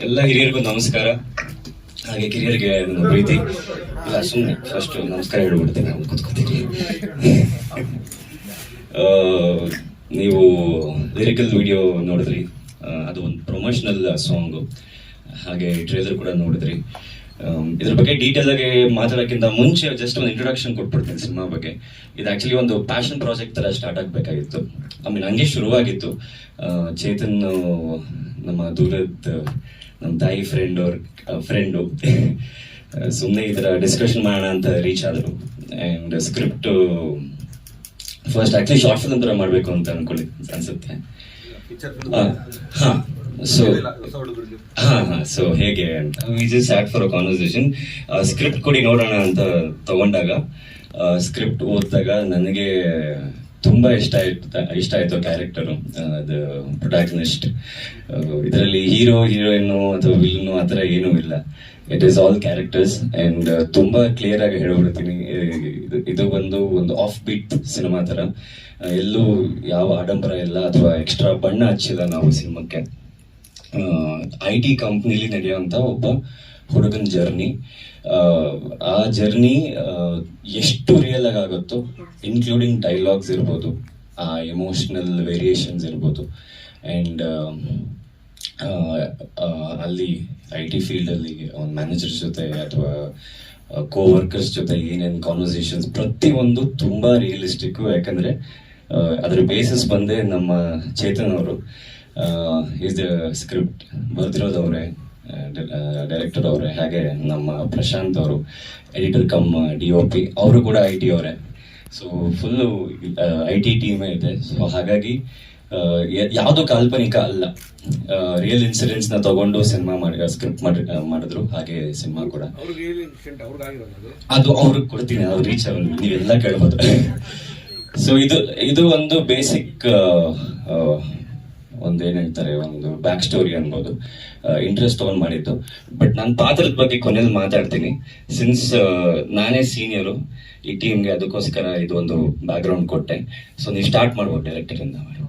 ಎಲ್ಲ ಹಿರಿಯರಿಗೂ ನಮಸ್ಕಾರ. ಹಾಗೆ ಕಿರಿಯರಿಗೆ ನನ್ನ ಪ್ರೀತಿ. ಇಲ್ಲ ಸುಮ್ಮನೆ ಫಸ್ಟ್ ನಮಸ್ಕಾರ ಹೇಳ್ಬಿಡ್ತೀನಿ, ನಾನು ಕೂತ್ಕೋತೀನಿ. ನೀವು ಲಿರಿಕಲ್ ವಿಡಿಯೋ ನೋಡಿದ್ರಿ. ಅದು ಒಂದು ಪ್ರೊಮೋಷನಲ್ ಸಾಂಗು ಹಾಗೆ ಟ್ರೇಲರ್ ಕೂಡ ನೋಡಿದ್ರಿ. ಇದ್ರ ಬಗ್ಗೆ ಡೀಟೇಲ್ ಆಗಿ ಮಾತಾಡೋಕ್ಕಿಂತ ಮುಂಚೆ ಜಸ್ಟ್ ಒಂದು ಇಂಟ್ರೊಡಕ್ಷನ್ ಕೊಟ್ಬಿಡ್ತೀನಿ ಸಿನಿಮಾ ಬಗ್ಗೆ. ಇದು ಆ್ಯಕ್ಚುಲಿ ಒಂದು ಪ್ಯಾಷನ್ ಪ್ರಾಜೆಕ್ಟ್ ತರ ಸ್ಟಾರ್ಟ್ ಆಗಬೇಕಾಗಿತ್ತು. ಐ ಹಂಗೆ ಶುರುವಾಗಿತ್ತು. ಚೇತನ್ ನಮ್ಮ ದೂರದ ನಮ್ಮ ತಾಯಿ ಫ್ರೆಂಡ್ ಅವ್ರ ಫ್ರೆಂಡು ಸುಮ್ಮನೆ ಥರ ಡಿಸ್ಕಷನ್ ಮಾಡೋಣ ಅಂತ ರೀಚ್ ಆದರು. And script first actually short film ಥರ ಮಾಡಬೇಕು ಅಂತ ಅನ್ಕೊಳ್ಳಿ ಅನ್ಸುತ್ತೆ. ಹಾಂ ಸೊ ಹಾಂ ಹಾಂ ಸೊ ಹೇಗೆ ಅಂತ. Just sat for a conversation script ಕೊಡಿ ನೋಡೋಣ ಅಂತ ತಗೊಂಡಾಗ ಸ್ಕ್ರಿಪ್ಟ್ ಓದಿದಾಗ ನನಗೆ ತುಂಬಾ ಇಷ್ಟ ಆಯ್ತು ಇಷ್ಟ ಆಯ್ತು ಕ್ಯಾರೆಕ್ಟರು ಅದು ಪ್ರೊಟಾಗ್ನಿಸ್ಟ್ ಇದರಲ್ಲಿ ಹೀರೋ ಹೀರೋಯಿನ್ನು ಅಥವಾ ವಿಲ್ನು ಆ ಥರ ಏನೂ ಇಲ್ಲ. It is all characters and ತುಂಬಾ ಕ್ಲಿಯರ್ ಆಗಿ ಹೇಳ್ಬಿಡ್ತೀನಿ. ಇದು- ಇದು ಒಂದು ಆಫ್ ಬೀಟ್ ಸಿನಿಮಾ ಆ, ಎಲ್ಲೂ ಯಾವ ಆಡಂಬರ ಇಲ್ಲ ಅಥವಾ ಎಕ್ಸ್ಟ್ರಾ ಬಣ್ಣ ಹಚ್ಚಿಲ್ಲ ನಾವು ಸಿನಿಮಾಕ್ಕೆ. ಐ ಟಿ ಕಂಪ್ನಿಲಿ ನಡೆಯುವಂಥ ಒಬ್ಬ ಹುಡುಗನ ಜರ್ನಿ ಆ ಜರ್ನಿ ಎಷ್ಟು ರಿಯಲ್ ಆಗಿ ಆಗುತ್ತೋ ಇನ್ಕ್ಲೂಡಿಂಗ್ ಡೈಲಾಗ್ಸ್ ಇರ್ಬೋದು, ಆ ಎಮೋಷನಲ್ ವೇರಿಯೇಷನ್ಸ್ ಇರ್ಬೋದು. ಆ್ಯಂಡ್ ಅಲ್ಲಿ ಐ ಟಿ ಫೀಲ್ಡಲ್ಲಿ ಒಂದು ಮ್ಯಾನೇಜರ್ ಜೊತೆ ಅಥವಾ ಕೋ ವರ್ಕರ್ಸ್ ಜೊತೆ ಏನೇನು ಕಾನ್ವರ್ಸೇಷನ್ಸ್ ಪ್ರತಿಯೊಂದು ತುಂಬ ರಿಯಲಿಸ್ಟಿಕ್ಕು ಯಾಕಂದರೆ ಅದರ ಬೇಸಿಸ್ ಬಂದೇ ನಮ್ಮ ಚೇತನ್ ಅವರು. ಇಸ್ ಸ್ಕ್ರಿಪ್ಟ್ ಬರ್ದಿರೋದು ಅವರೇ. ಡೈರೆಕ್ಟರ್ ಅವರೇ ಹಾಗೆ ನಮ್ಮ ಪ್ರಶಾಂತ್ ಅವರು editor cum D O P ಅವರು ಕೂಡ ಐ ಟಿ ಅವರೇ. ಸೊ ಫುಲ್ಲು ಐ ಟಿ ಟೀಮೇ ಇದೆ. ಸೊ ಹಾಗಾಗಿ ಯಾವುದು ಕಾಲ್ಪನಿಕ ಅಲ್ಲ. ರಿಯಲ್ ಇನ್ಸಿಡೆಂಟ್ಸ್ನ ನ ತಗೊಂಡು ಸಿನಿಮಾ ಮಾಡಿ ಸ್ಕ್ರಿಪ್ಟ್ ಮಾಡಿ ಮಾಡಿದ್ರು. ಹಾಗೆ ಸಿನಿಮಾ ಕೂಡ. ಅದು? ಅವ್ರಿಗೆ ಕೊಡ್ತೀನಿ. ಅವ್ರು ರೀಚ್ ಆಗಲ್ಲ. ನೀವೆಲ್ಲ ಕೇಳ್ಬೋದು. ಸೊ ಇದು ಇದು ಒಂದು ಬೇಸಿಕ್ ಒಂದು ಹೇಳ್ತಾರೆ, ಒಂದು ಬ್ಯಾಕ್ ಸ್ಟೋರಿ ಅನ್ಬೋದು. ಇಂಟ್ರೆಸ್ಟ್ ತಗೊಂಡ್ ಮಾಡಿದ್ದು. ಬಟ್ ನನ್ನ ಪಾತ್ರದ ಬಗ್ಗೆ ಕೊನೆಯಲ್ಲಿ ಮಾತಾಡ್ತೀನಿ. ಸಿನ್ಸ್ ನಾನೇ ಸೀನಿಯರು ಈ ಟೀಮ್ಗೆ ಅದಕ್ಕೋಸ್ಕರ ಇದು ಒಂದು ಬ್ಯಾಕ್ ಗ್ರೌಂಡ್ ಕೊಟ್ಟೆ. ಸೊ ನೀವು ಸ್ಟಾರ್ಟ್ ಮಾಡ್ಬೋದು ಡೈರೆಕ್ಟರ್ ಇಂದ ಮಾಡಿ.